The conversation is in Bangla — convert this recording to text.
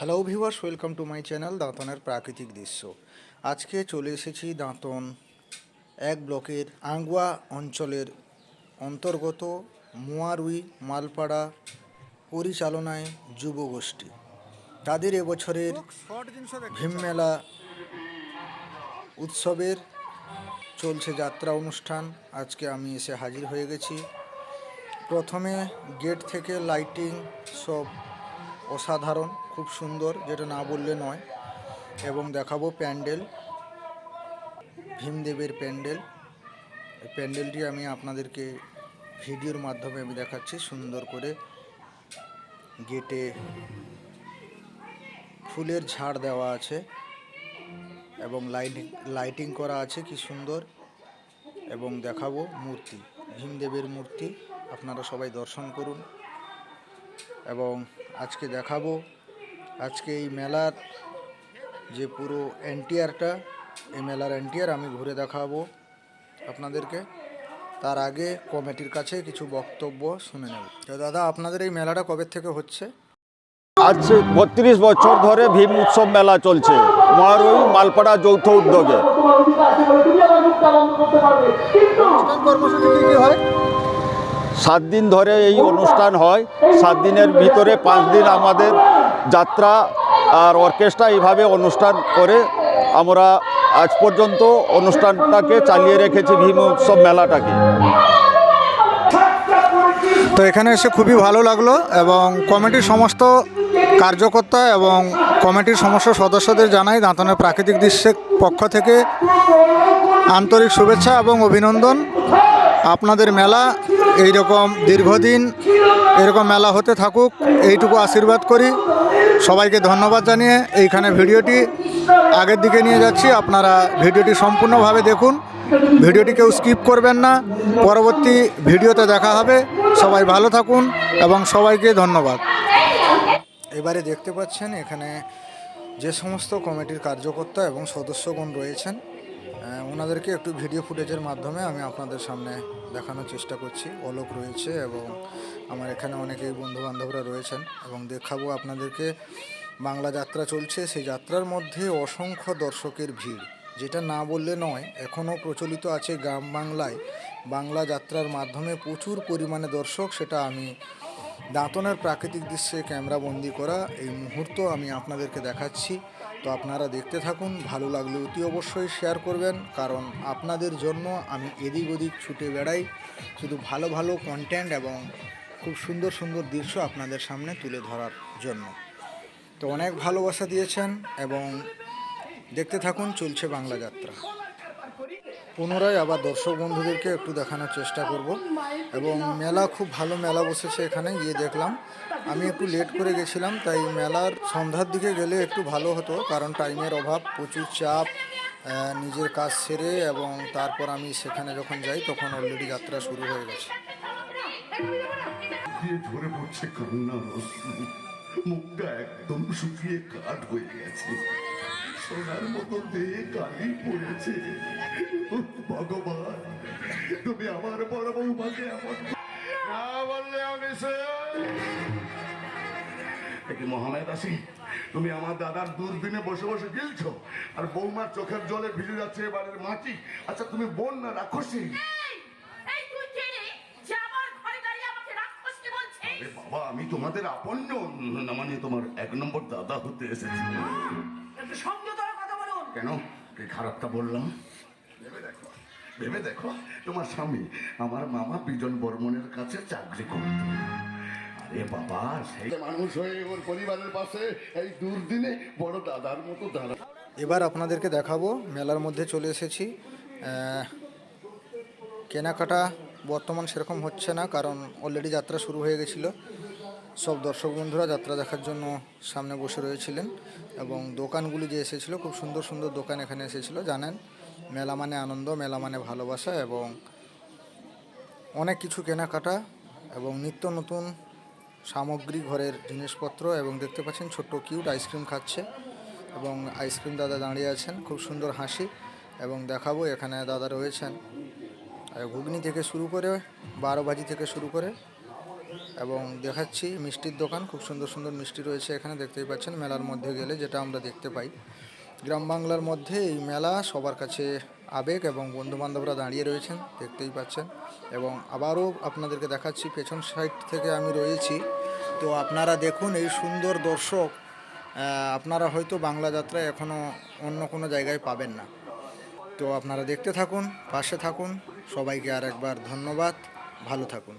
Hello viewers welcome to my channel দাঁতনের প্রাকৃতিক দৃশ্য আজকে চলে এসেছি দাঁতন এক ব্লকের আঙ্গুয়া অঞ্চলের অন্তর্গত মুয়ারুই মালপাড়া পরিচালনায় যুবগোষ্ঠী তাদের এবছরের ভীম মেলা উৎসবের চলছে যাত্রা অনুষ্ঠান আজকে আমি এসে হাজির হয়ে গেছি প্রথমে গেট থেকে লাইটিং সব অসাধারণ খুব সুন্দর, যেটা না বললে নয়। এবং দেখাবো প্যান্ডেল, ভীমদেবের প্যান্ডেল। প্যান্ডেলটি আমি আপনাদেরকে ভিডিওর মাধ্যমে আমি দেখাচ্ছি, সুন্দর করে গেটে ফুলের ঝাড় দেওয়া আছে এবং লাইটিং লাইটিং করা আছে, কি সুন্দর। এবং দেখাবো মূর্তি, ভীমদেবের মূর্তি, আপনারা সবাই দর্শন করুন। এবং আজকে দেখাবো আজকে এই মেলার যে পুরো এনটিআরটা এই মেলার এনটিআর আমি ঘুরে দেখাবো আপনাদেরকে। তার আগে কমিটির কাছে কিছু বক্তব্য শুনে নেব। তো দাদা আপনাদের এই মেলাটা কবে থেকে হচ্ছে? আজ বত্রিশ বছর ধরে ভীম উৎসব মেলা চলছে। মহারুই মালপাড়া যৌথ উদ্যোগে। সাত দিন ধরে এই অনুষ্ঠান হয়। সাত দিনের ভিতরে পাঁচ দিন আমাদের যাত্রা আর অর্কেস্ট্রা এইভাবে অনুষ্ঠান করে আমরা আজ পর্যন্ত অনুষ্ঠানটাকে চালিয়ে রেখেছি ভীম উৎসব মেলাটাকে। তো এখানে এসে খুবই ভালো লাগল এবং কমিটির সমস্ত কার্যকর্তা এবং কমিটির সমস্ত সদস্যদের জানাই দাঁতনের প্রাকৃতিক দৃশ্যের পক্ষ থেকে আন্তরিক শুভেচ্ছা এবং অভিনন্দন। আপনাদের মেলা এই রকম দীর্ঘদিন এরকম মেলা হতে থাকুক, এইটুকু আশীর্বাদ করি। সবাইকে ধন্যবাদ জানিয়ে এইখানে ভিডিওটি আগের দিকে নিয়ে যাচ্ছি। আপনারা ভিডিওটি সম্পূর্ণভাবে দেখুন। ভিডিওটি কেউ স্কিপ করবেন না। পরবর্তী ভিডিওতে দেখা হবে। সবাই ভালো থাকুন এবং সবাইকে ধন্যবাদ। এবারে দেখতে পাচ্ছেন এখানে যে সমস্ত কমিটির কার্যকর্তা এবং সদস্যগণ রয়েছেন ওনাদেরকে একটু ভিডিও ফুটেজের মাধ্যমে আমি আপনাদের সামনে দেখানোর চেষ্টা করছি। অলোক রয়েছে এবং আমার এখানে অনেকেই বন্ধু বান্ধবরা রয়েছেন এবং দেখাবো আপনাদেরকে বাংলা যাত্রা চলছে। সেই যাত্রার মধ্যে অসংখ্য দর্শকের ভিড়, যেটা না বললে নয়, এখনও প্রচলিত আছে গ্রাম বাংলায়। বাংলা যাত্রার মাধ্যমে প্রচুর পরিমাণে দর্শক, সেটা আমি দাঁতনের প্রাকৃতিক দৃশ্যে ক্যামেরা বন্দি করা এই মুহূর্ত আমি আপনাদেরকে দেখাচ্ছি। তো আপনারা দেখতে থাকুন, ভালো লাগলে অতি অবশ্যই শেয়ার করবেন, কারণ আপনাদের জন্য আমি এদিক ওদিক ছুটে বেড়াই। শুধু ভালো ভালো কন্টেন্ট এবং খুব সুন্দর সুন্দর দৃশ্য আপনাদের সামনে তুলে ধরার জন্য। তো অনেক ভালোবাসা দিয়েছেন এবং দেখতে থাকুন, চলছে বাংলা যাত্রা। পুনরায় আবার দর্শক বন্ধুদেরকে একটু দেখানোর চেষ্টা করব। এবং মেলা খুব ভালো মেলা বসেছে এখানে, গিয়ে দেখলাম। আমি একটু লেট করে গেছিলাম, তাই মেলার সন্ধ্যার দিকে গেলে একটু ভালো হতো, কারণ টাইমের অভাব, প্রচুর চাপ নিজের কাজ সেরে এবং তারপর আমি সেখানে যখন যাই, তখন অলরেডি যাত্রা শুরু হয়ে গেছে। পড়ছে মুখটা একদম শুকিয়ে কাঠ হয়ে গেছে। সোনার মতো দেহে কালি পড়েছে। ভগবান তুমি আমার বড় বৌমাকে এমন না বললে আমি মহামেদ আছি তুমি আমার দাদার দূরদিনে বসে বসে গিলছো আর বৌমার চোখের জলে ভিজে যাচ্ছে এবারের মাটি। আচ্ছা তুমি বোন না রাক্ষসী? বাবা আমি তোমাদের আপনজন না মানে তোমার এক নম্বর দাদা হতে এসেছি। কেন? খারাপটা বললাম? দেখো। ভেবে দেখো, তোমার স্বামী আমার মামা বিজন বর্মনের কাছে চাকরি করত। আরে বাবা, সেই মানুষ হয়ে ওর পরিবারের পাশে এই দুর্দিনে বড় দাদার মতো দাঁড়া। এবার আপনাদেরকে দেখাবো, মেলার মধ্যে চলে এসেছি। কেনাকাটা বর্তমান সেরকম হচ্ছে না, কারণ অলরেডি যাত্রা শুরু হয়ে গেছিল। সব দর্শক বন্ধুরা যাত্রা দেখার জন্য সামনে বসে রয়েছিলেন এবং দোকানগুলি যে এসেছিল, খুব সুন্দর সুন্দর দোকান এখানে এসেছিল, জানেন? মেলা মানে আনন্দ, মেলা মানে ভালোবাসা এবং অনেক কিছু কেনাকাটা এবং নিত্য নতুন সামগ্রী ঘরের জিনিসপত্র এবং দেখতে পাচ্ছেন ছোট্ট কিউট আইসক্রিম খাচ্ছে এবং আইসক্রিম দাদা দাঁড়িয়ে আছেন, খুব সুন্দর হাসি এবং দেখাবো এখানে দাদা রয়েছেন। ঘুগনি থেকে শুরু করে বারো ভাজি থেকে শুরু করে এবং দেখাচ্ছি মিষ্টির দোকান, খুব সুন্দর সুন্দর মিষ্টি রয়েছে এখানে, দেখতেই পাচ্ছেন মেলার মধ্যে গেলে যেটা আমরা দেখতে পাই। গ্রাম বাংলার মধ্যে এই মেলা সবার কাছে আবেগ এবং বন্ধুবান্ধবরা দাঁড়িয়ে রয়েছেন, দেখতেই পাচ্ছেন। এবং আবারও আপনাদেরকে দেখাচ্ছি, পেছন সাইড থেকে আমি রয়েছি। তো আপনারা দেখুন এই সুন্দর দর্শক আপনারা হয়তো বাংলা যাত্রায় এখনও অন্য কোনো জায়গায় পাবেন না। তো আপনারা দেখতে থাকুন, পাশে থাকুন। সবাইকে আর একবার ধন্যবাদ। ভালো থাকুন।